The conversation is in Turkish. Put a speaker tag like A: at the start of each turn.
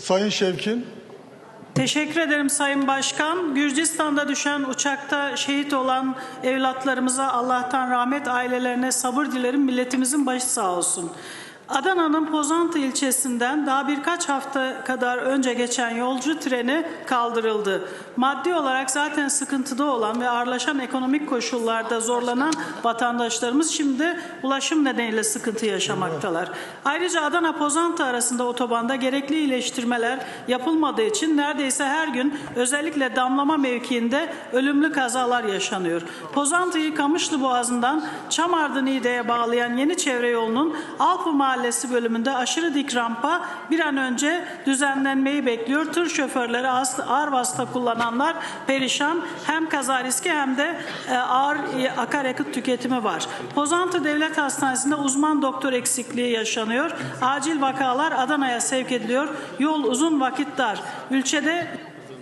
A: Sayın Şevkin.
B: Teşekkür ederim Sayın Başkan. Gürcistan'da düşen uçakta şehit olan evlatlarımıza Allah'tan rahmet, ailelerine sabır dilerim. Milletimizin başı sağ olsun. Adana'nın Pozantı ilçesinden daha birkaç hafta kadar önce geçen yolcu treni kaldırıldı. Maddi olarak zaten sıkıntıda olan ve ağırlaşan ekonomik koşullarda zorlanan vatandaşlarımız şimdi ulaşım nedeniyle sıkıntı yaşamaktalar. Ayrıca Adana Pozantı arasında otobanda gerekli iyileştirmeler yapılmadığı için neredeyse her gün özellikle damlama mevkiinde ölümlü kazalar yaşanıyor. Pozantı'yı Kamışlı Boğazı'ndan Çamardın İğde'ye bağlayan yeni çevre yolunun Alpı Mahallesi bölümünde aşırı dik rampa bir an önce düzenlenmeyi bekliyor. Tır şoförleri ağır vasıta kullananlar perişan. Hem kaza riski hem de e, ağır e, akaryakıt tüketimi var. Pozantı Devlet Hastanesi'nde uzman doktor eksikliği yaşanıyor. Acil vakalar Adana'ya sevk ediliyor. Yol uzun vakit dar. Ülkede